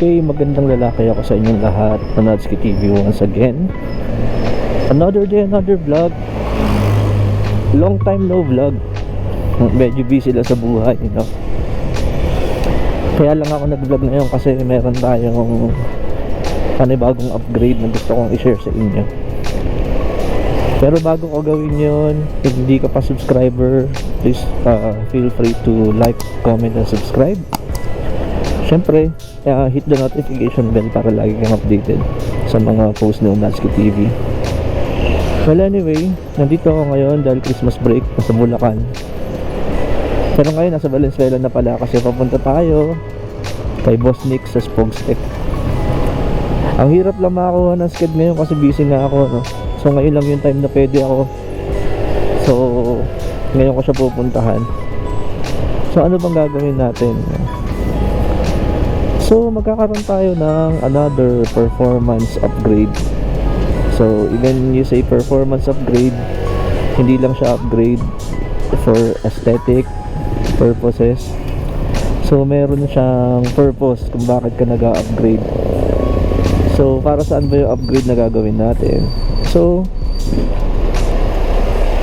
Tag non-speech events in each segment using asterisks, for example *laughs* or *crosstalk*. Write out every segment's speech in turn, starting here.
Okay, magandang lalaki ako sa inyong lahat. Panadski TV once again. Another day, another vlog. Long time no vlog. Medyo busy lang sa buhay, you know. Kaya lang ako nag-vlog ngayon kasi meron tayong panibagong upgrade na gusto kong i-share sa inyo. Pero bago ko gawin yun, if hindi ka pa subscriber, please uh, feel free to like, comment, and subscribe. Siyempre, uh, hit the notification bell para lagi kang updated sa mga post ng Natsuki TV. Well anyway, nandito ako ngayon dahil Christmas break nasa Bulacan. Pero ngayon nasa Valenzuela na pala kasi papunta tayo kay Boss Nick sa Spogstech. Ang hirap lang makakuha ng sked ngayon kasi busy nga ako no. So ngayon lang yung time na pwede ako. So ngayon ko siya pupuntahan. So ano bang gagawin natin? So magkakaroon tayo ng another performance upgrade. So even you say performance upgrade, hindi lang siya upgrade for aesthetic purposes. So meron siyang purpose kung bakit ka nag-upgrade. So para saan ba yung upgrade na gagawin natin? So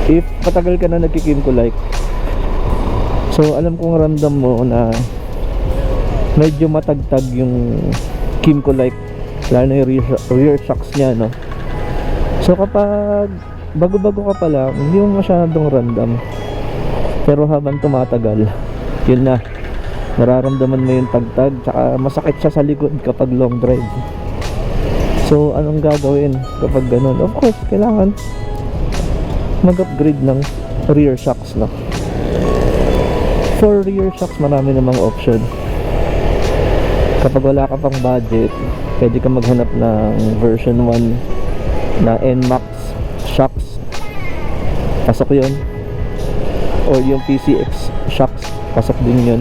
if patagal ka na nagkikim ko like So alam kong ramdam mo na medyo matagtag yung Kimco like lalo na yung rear, rear shocks niya no? So kapag bago-bago ka pa lang hindi mo masyadong random. Pero habang tumatagal yun na nararamdaman mo yung tagtag tsaka masakit siya sa likod kapag long drive. So anong gagawin kapag ganun? Of course kailangan mag-upgrade ng rear shocks no? For rear shocks marami namang option kapag wala ka pang budget pwede ka maghanap ng version 1 na NMAX shocks. Pasok yun. Or yung PCX shocks pasok din yun.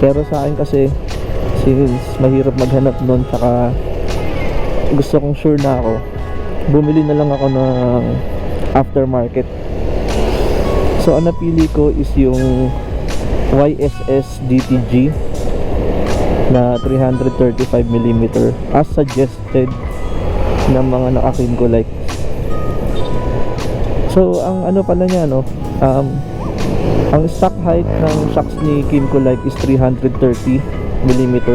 Pero sa akin kasi since mahirap maghanap nun saka gusto kong sure na ako bumili na lang ako ng aftermarket. So ang napili ko is yung YSS DTG na 335mm as suggested ng mga nakakin ko like. So ang ano pala niya no um, ang stock height ng shocks ni Kimco Like is 330mm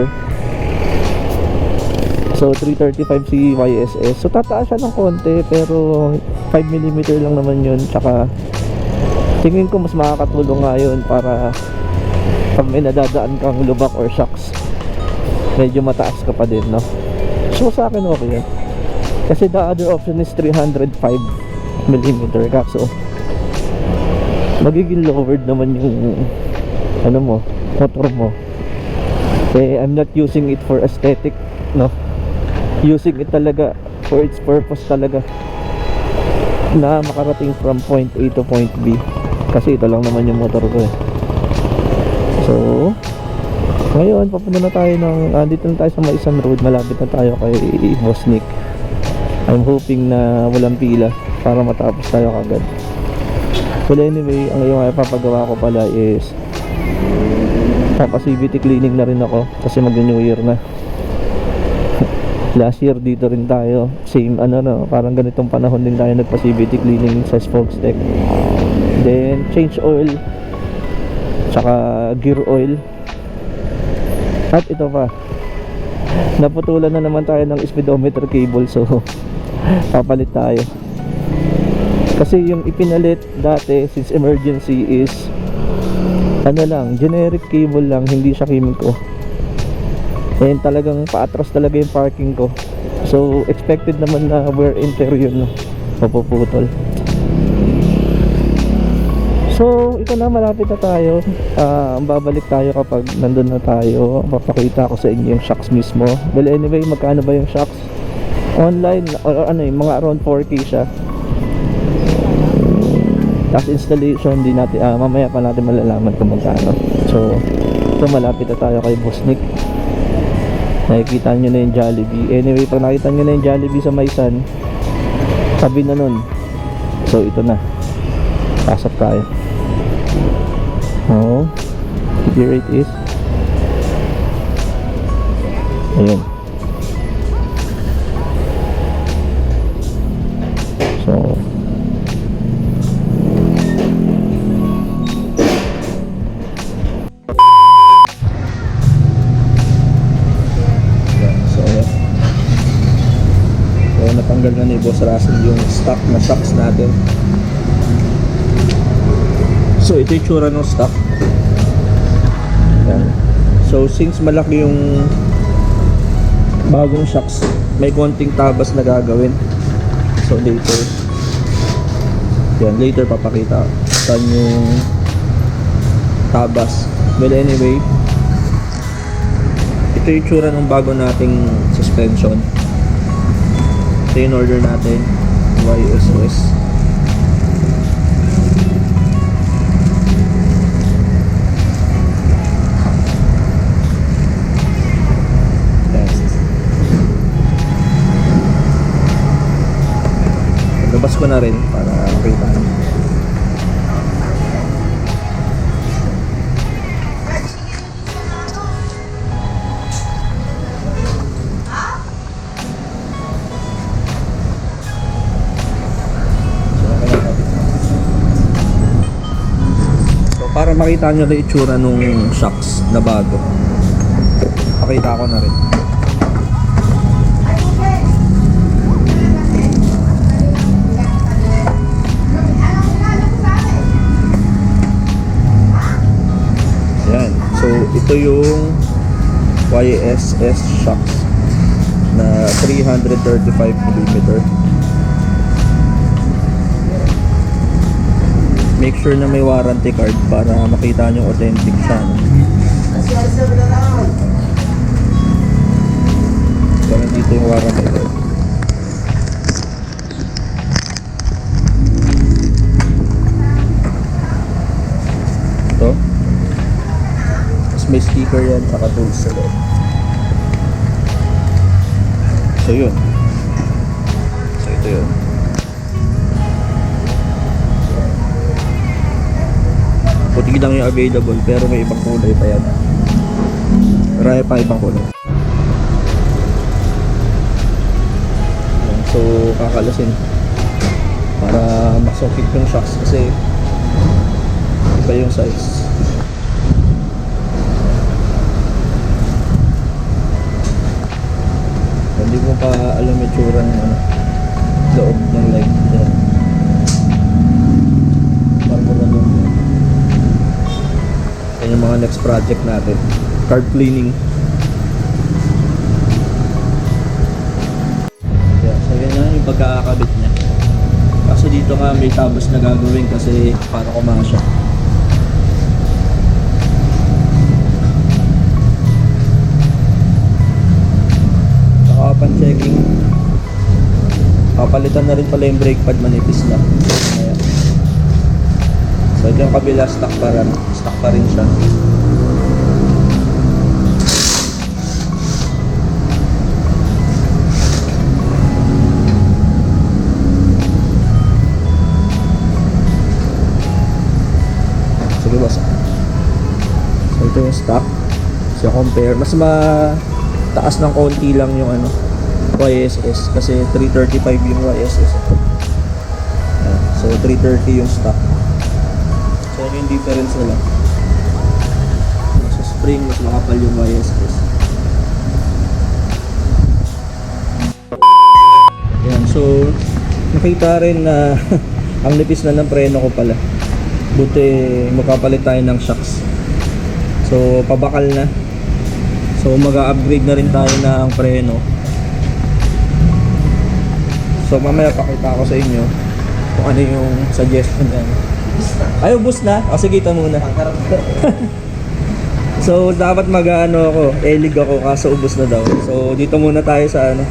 so 335 si YSS so tataas siya ng konti pero 5mm lang naman yun. Tsaka tingin ko mas makakatulong nga yun para pag may nadadaan kang lubak or shocks medyo mataas ka pa din no? So sa akin okay yan kasi the other option is 305 mm kaso magiging lowered naman yung ano mo motor mo. Eh I'm not using it for aesthetic no? Using it talaga for its purpose talaga na makarating from point A to point B. Kasi ito lang naman yung motor ko eh. So, ngayon, papunta na tayo ng, uh, dito na tayo sa Maisan Road, malapit na tayo kay Boss. I'm hoping na walang pila para matapos tayo kagad. Well anyway, ang yung papagawa ko pala is papa CVT cleaning na rin ako kasi mag new year na. *laughs* Last year dito rin tayo, same ano no, parang ganitong panahon din tayo nagpa CVT cleaning sa Spokestech. Then change oil tsaka gear oil at ito pa. Naputulan na naman tayo ng speedometer cable so *laughs* papalit tayo. Kasi yung ipinalit dati since emergency is ano lang generic cable lang hindi siya kimiko. And talagang paatras talaga yung parking ko. So expected naman na wear and tear yun. No? So, ito na malapit na tayo. Ah, babalik tayo kapag nandun na tayo. Papakita ko sa inyo yung shocks mismo. Well, anyway, magkano ba yung shocks? Online, or, ano yung mga around 4K siya. Tapos installation, di natin, ah, mamaya pa natin malalaman kung magkano. So, ito malapit na tayo kay Boss Nick. Nakikita nyo na yung Jollibee. Anyway, pag nakita nyo na yung Jollibee sa Maisan, sabi na nun. So, ito na. Pasok tayo. Oh, here it is. Ayan. So, natanggal na ni Boss Russell yung stock na shocks natin. So, ito yung tsura ng stock. Yan. So, since malaki yung bagong shocks, may konting tabas na gagawin. So, later. Yan, later papakita saan yung tabas. Well, anyway, ito yung tsura ng bago nating suspension. Ito yung order natin. YSS. Ko na rin para makita nyo. So, para makita nyo na itsura nung shocks na bago. Pakita ko na rin. Ito yung YSS shocks na 335mm. Make sure na may warranty card para makita nyo authentic siya. No? So, nandito yung warranty card. May sticker yan, saka tools sa loob. So yun. So ito yun. Puti lang yung available pero may ibang kulay pa yan. Marami pa ibang kulay. So kakalasin para masukit yung shocks kasi iba yung size. Hindi ko pa alam yung tsura ng ano, loob ng light. Yan. Parang wala lang yan. Yung mga next project natin. Card cleaning. Yeah, so yan na yung pagkakabit niya. Kaso dito nga may tabas na gagawin kasi para kumasya. Papalitan na rin pala yung brake pad manipis na. Ayan. So yung kabila stock pa rin. Stock pa rin siya. So ito yung stock. So compare. Mas mataas ng konti lang yung ano YSS kasi 335 yung YSS. Ayan. So 330 yung stock. So ano yung difference nila? Sa spring mas makapal yung YSS. Yan, so nakita rin na *laughs* ang nipis na ng preno ko pala. Buti magkapalit tayo ng shocks. So pabakal na. So mag-upgrade na rin tayo ng preno. So mamaya pakita ko sa inyo kung ano yung suggestion niya. Ay, ubus na? O sige, ito muna. *laughs* so dapat mag-ano ako, elig ako kaso ubus na daw. So dito muna tayo sa ano,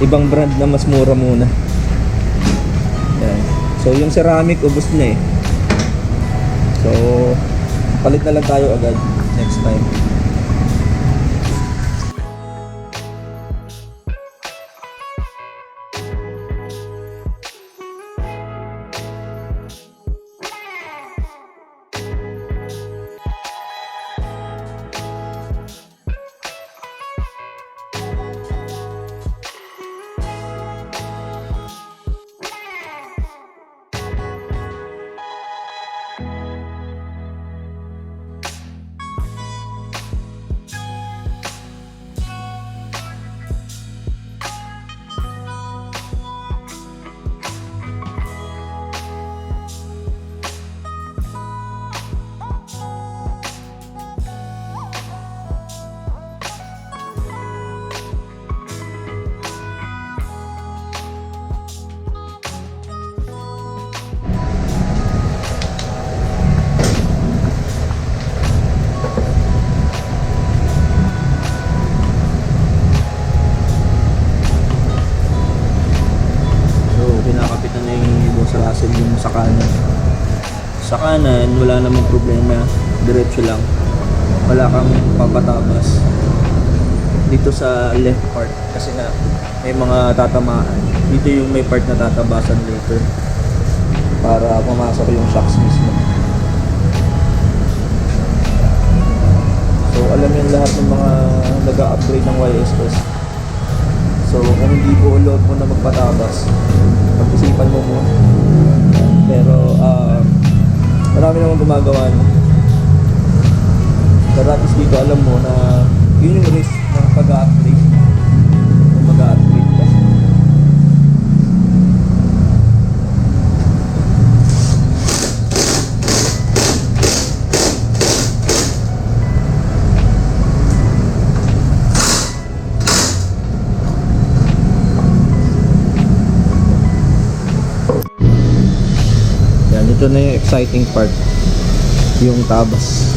ibang brand na mas mura muna. Yan. So yung ceramic ubos na eh. So palit na lang tayo agad next time. Sa kanan. Sa kanan, wala namang problema. Diretso lang. Wala kang papatabas. Dito sa left part, kasi na may mga tatamaan. Dito yung may part na tatabasan later. Para pumasok yung shocks mismo. So, alam yan lahat ng mga nag-upgrade ng YSS. So, kung hindi po load mo na magpatabas, pag-isipan mo mo. Pero, ah, marami naman gumagawa no. Pero at least dito alam mo na yun yung risk ng pag-upgrade. Exciting part. Yung tabas.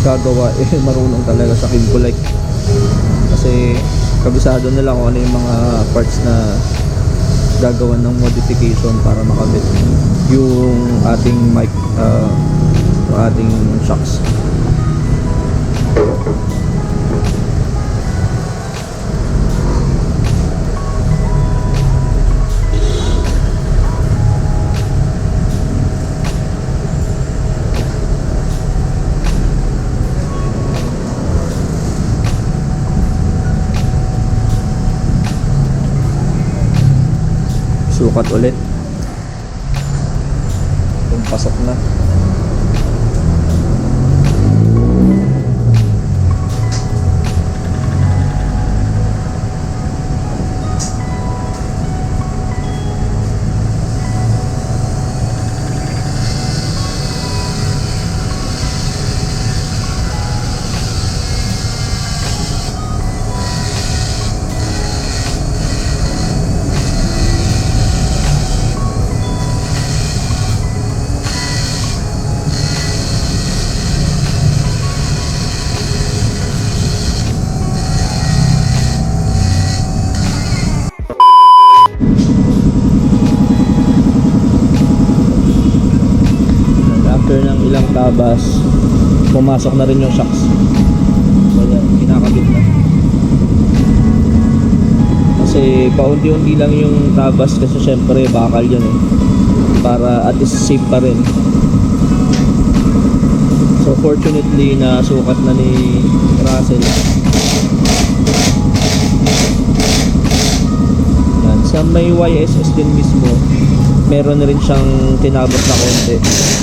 Gagawa *laughs* eh marunong talaga sa Kimbolite. Kasi kabisado nila kung ano yung mga parts na gagawan ng modification para makabit yung ating mic uh, ating shocks. Sukat ulit. Pasok na. Ilang tabas, pumasok na rin yung shocks. So yan, kinakabit na. Kasi paunti-unti lang yung tabas kasi syempre bakal yan eh. Para at least safe pa rin. So fortunately na sukat na ni Russell. Yan. Sa may YSS din mismo, meron na rin siyang tinabas na konti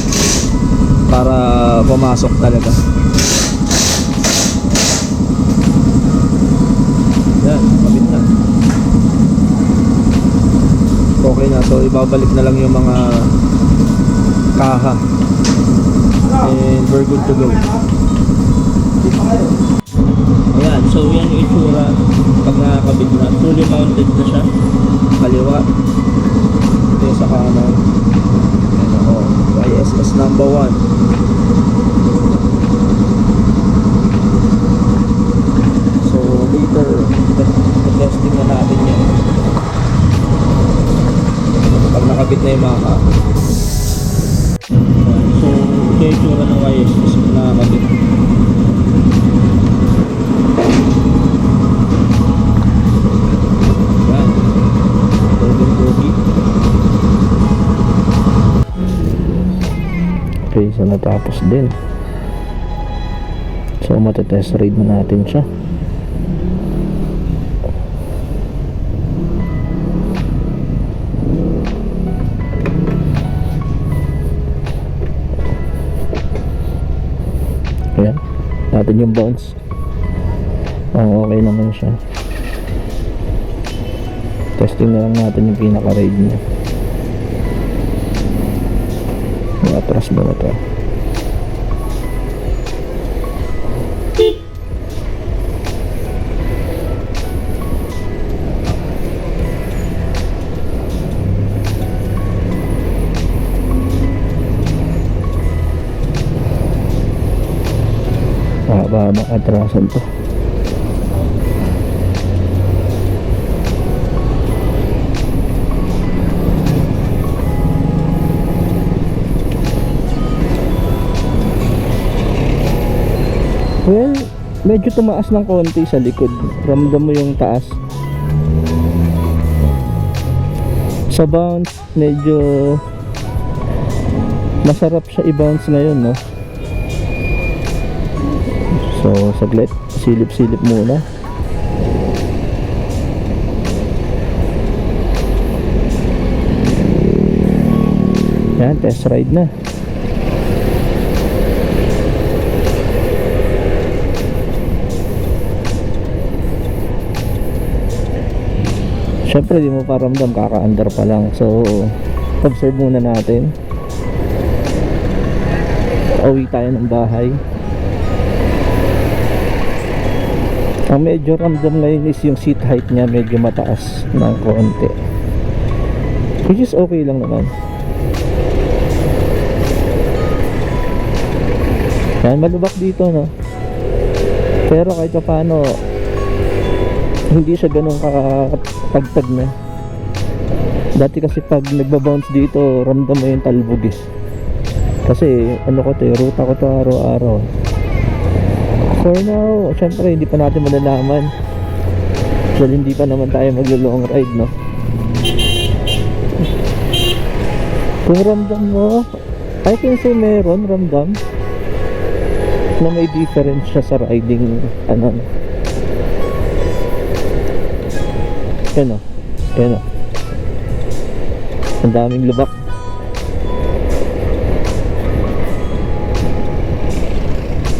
para pumasok talaga. Yan, kabit na. Okay na, so ibabalik na lang yung mga kaha. And we're good to go. Ayan, so yan yung itsura pag nakakabit na. Fully mounted na siya. Kaliwa. Ito sa kanan. Ayan ako. ISS number 1. Natapos din. So matetest ride na natin siya. Ayan. Natin yung bounce. Oh, okay naman siya. Testing na lang natin yung pinaka-ride niya. atras mo na to atrasan to. Well, medyo tumaas ng konti sa likod. Ramdam mo yung taas. Sa bounce, medyo masarap siya i-bounce ngayon, no? So, saglit. Silip-silip muna. Yan, test ride na. Siyempre, di mo pa ramdam, kaka-under pa lang. So, observe muna natin. Uwi tayo ng bahay. Ang medyo ramdam ngayon is yung seat height niya medyo mataas ng konti. Which is okay lang naman. Yan, malubak dito, no? Pero kahit pa paano, hindi siya ganun kakatagtag na. Dati kasi pag nagbabounce dito, ramdam mo yung talbugis. Kasi ano ko to, eh, ruta ko to araw-araw. For now, syempre hindi pa natin malalaman. Dahil hindi pa naman tayo maglo-long ride, no? Kung ramdam mo, I can say meron ramdam na may difference siya sa riding, ano, Yan o. Yan o. Ang daming lubak.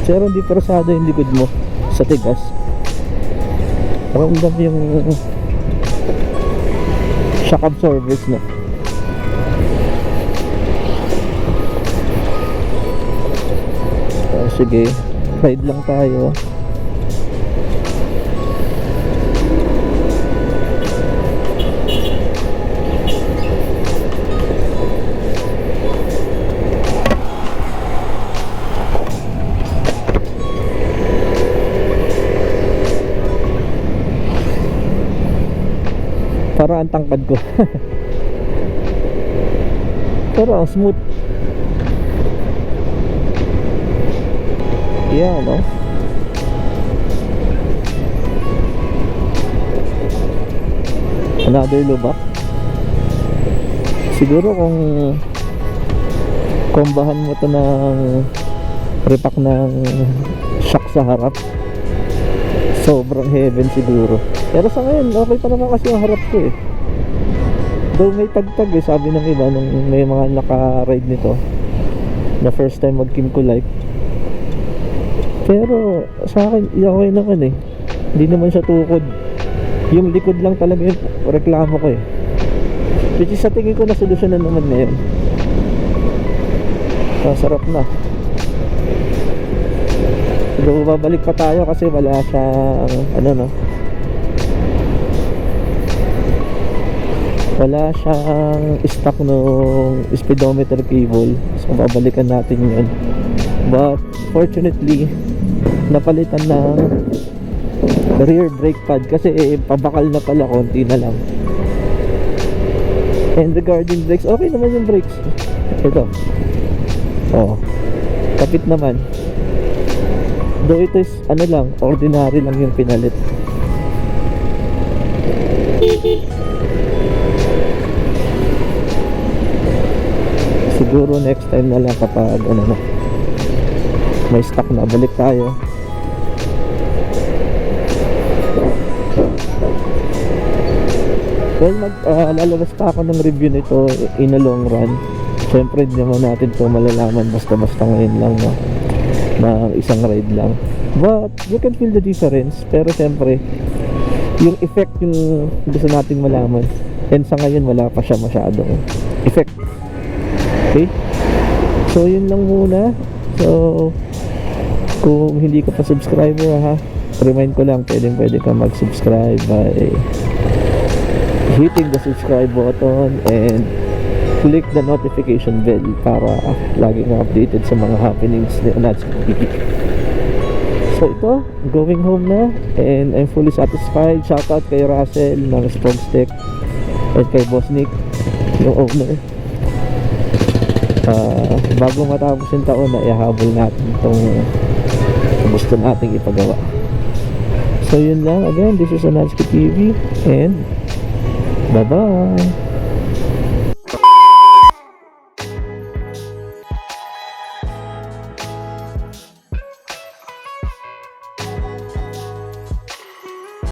Pero hindi persado yung likod mo sa tigas. Ramdam yung shock absorbers na. Ah, sige, ride lang tayo. Para ang tangkad ko. *laughs* Pero ang smooth. Yeah, no? Another lubak. Siguro kung kombahan mo to ng repack ng shock sa harap sobrang heaven siguro pero sa ngayon okay pa naman kasi yung harap ko eh. Though may tagtag eh sabi ng iba nung may mga naka-ride nito. Na first time mag Kimco Life. Pero sa akin okay naman eh. Hindi naman siya tukod. Yung likod lang talaga yung reklamo ko eh. Which is sa tingin ko na solusyon na naman ngayon. Masarap na. Pero babalik pa tayo kasi wala siyang ano no wala siyang stock nung speedometer cable. So babalikan natin yun. But fortunately napalitan ng rear brake pad kasi eh, pabakal na pala konti na lang. And regarding brakes okay naman yung brakes. Ito. Oh kapit naman. Though ito is ano lang ordinary lang yung pinalit siguro next time na lang kapag ano na may stock na balik tayo. Well mag ah, lalabas pa ako ng review nito in a long run. Syempre hindi naman natin to malalaman basta basta ngayon lang no na isang ride lang. But you can feel the difference. Pero syempre yung effect yung gusto nating malaman. And sa ngayon wala pa siya masyadong effect okay so yun lang muna. So kung hindi ka pa subscriber ha, remind ko lang pwedeng pwede ka mag-subscribe by hitting the subscribe button and click the notification bell para lagi kang updated sa mga happenings ni Onatsuki TV. So ito, going home na and I'm fully satisfied. Shoutout kay Russell ng Strong Stick at kay Boss Nick, yung owner. Bago matapos yung taon na ihabol natin itong gusto nating ipagawa. So yun lang, again, this is Onatsuki TV and bye-bye!